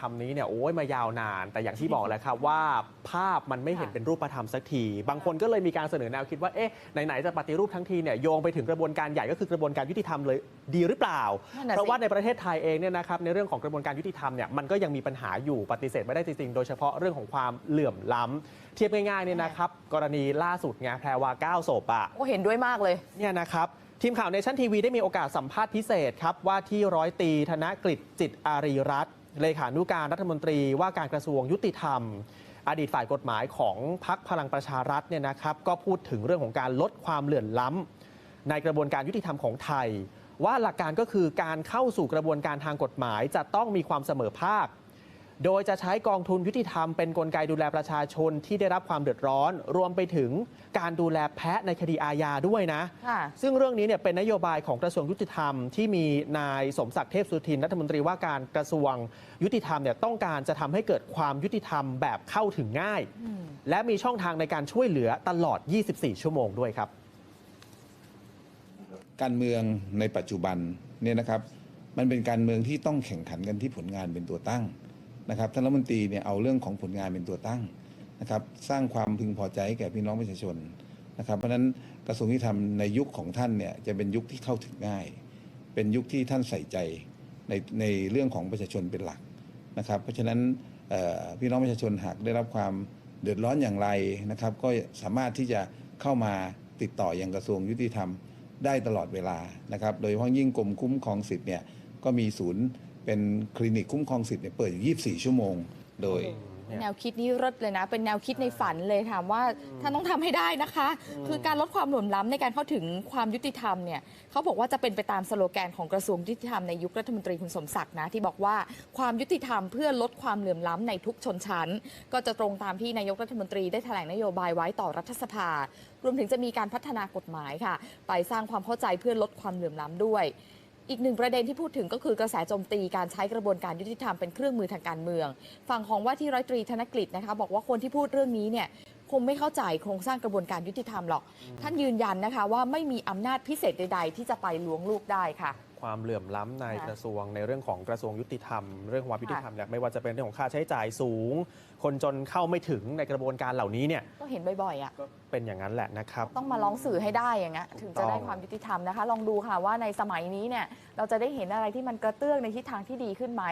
คำนี้เนี่ยโอ้ยมายาวนาน แต่อย่างที่บอกแหละครับว่าภาพมันไม่เห็นค่ะเป็นรูปธรรมสักที บางคนก็เลยมีการเสนอแนวคิดว่าเอ๊ะไหนๆจะปฏิรูปทั้งทีเนี่ยโยงไปถึงกระบวนการใหญ่ก็คือกระบวนการยุติธรรมเลยดีหรือเปล่านั่นน่ะสิเพราะว่าในประเทศไทยเองเนี่ยนะครับในเรื่องของกระบวนการยุติธรรมเนี่ยมันก็ยังมีปัญหาอยู่ปฏิเสธไม่ได้จริงๆโดยเฉพาะเรื่องของความเหลื่อมล้ำเทียบง่ายๆเนี่ยนะครับกรณีล่าสุดไงแพรวาเก้าศพอะโอ้เห็นด้วยมากเลยเนี่ยนะครับทีมข่าวเนชั่นทีวีได้มีโอกาสสัมภาษณ์พิเศษครับว่าที่ร้อยตรีธนกฤษจิตอารีรัตน์ เลขานุการรัฐมนตรีว่าการกระทรวงยุติธรรม อดีตฝ่ายกฎหมายของพักพลังประชารัฐเนี่ยนะครับ ก็พูดถึงเรื่องของการลดความเหลื่อมล้ำในกระบวนการยุติธรรมของไทย ว่าหลักการก็คือการเข้าสู่กระบวนการทางกฎหมายจะต้องมีความเสมอภาค โดยจะใช้กองทุนยุติธรรมเป็นกลไกดูแลประชาชนที่ได้รับความเดือดร้อน รวมไปถึงการดูแลแพะในคดีอาญาด้วยนะค่ะซึ่งเรื่องนี้เนี่ยเป็นนโยบายของกระทรวงยุติธรรมที่มีนายสมศักดิ์เทพสุทินรัฐมนตรีว่าการกระทรวงยุติธรรมเนี่ยต้องการจะทำให้เกิดความยุติธรรมแบบเข้าถึงง่าย และมีช่องทางในการช่วยเหลือตลอด 24 ชั่วโมงด้วยครับ การเมืองในปัจจุบันเนี่ยนะครับ มันเป็นการเมืองที่ต้องแข่งขันกันที่ผลงานเป็นตัวตั้ง นะครับท่านรัฐมนตรีเนี่ยเอาเรื่องของผลงานเป็นตัวตั้งนะครับ สร้างความพึงพอใจแก่พี่น้องประชาชนนะครับ เพราะฉะนั้นกระทรวงยุติธรรมในยุคของท่านเนี่ยจะเป็นยุคที่เข้าถึงง่าย เป็นยุคที่ท่านใส่ใจในในเรื่องของประชาชนเป็นหลักนะครับ เพราะฉะนั้นพี่น้องประชาชนหากได้รับความเดือดร้อนอย่างไรนะครับ ก็สามารถที่จะเข้ามาติดต่อยังกระทรวงยุติธรรมได้ตลอดเวลานะครับ โดยเฉพาะยิ่งกรมคุ้มครองสิทธิ์เนี่ยก็มีศูนย์ เป็นคลินิกคุ้มครองสิทธิ์เนี่ยเปิดอยู่ 24 ชั่วโมง โดย แนวคิดนี้เลิศเลยนะ เป็นแนวคิดในฝันเลยถามว่าท่านต้องทำให้ได้นะคะ คือการลดความเหลื่อมล้ำในการเข้าถึงความยุติธรรมเนี่ยเขาบอกว่าจะเป็นไปตามสโลแกนของกระทรวงยุติธรรมในยุครัฐมนตรีคุณสมศักดิ์นะที่บอกว่าความยุติธรรมเพื่อลดความเหลื่อมล้ำในทุกชนชั้น ก็จะตรงตามที่นายกรัฐมนตรีได้แถลงนโยบายไว้ต่อรัฐสภา รวมถึงจะมีการพัฒนากฎหมายค่ะ ไปสร้างความเข้าใจเพื่อลดความเหลื่อมล้ำด้วย อีกหนึ่งประเด็นที่พูดถึงก็คือกระแสโจมตีการใช้กระบวนการยุติธรรมเป็นเครื่องมือทางการเมือง ฝั่งของว่าที่ร้อยตรีธนกฤษนะคะบอกว่าคนที่พูดเรื่องนี้เนี่ย คงไม่เข้าใจโครงสร้างกระบวนการยุติธรรมหรอก ท่านยืนยันนะคะว่าไม่มีอำนาจพิเศษใด ๆ ที่จะไปล้วงลูกได้ค่ะ ความเหลื่อมล้ำในค่ะกระทรวงในเรื่องของกระทรวงยุติธรรม เรื่องความยุติธรรมค่ะเนี่ยไม่ว่าจะเป็นเรื่องของค่าใช้จ่ายสูง คนจนเข้าไม่ถึงในกระบวนการเหล่านี้เนี่ยก็เห็นบ่อยๆอะ ก็เป็นอย่างนั้นแหละนะครับ ต้องมาร้องสื่อให้ได้อย่างเงี้ยถึงจะได้ความยุติธรรมนะคะ ลองดูค่ะว่าในสมัยนี้เนี่ยเราจะได้เห็นอะไรที่มันกระเตื้องในทิศทางที่ดีขึ้นไหม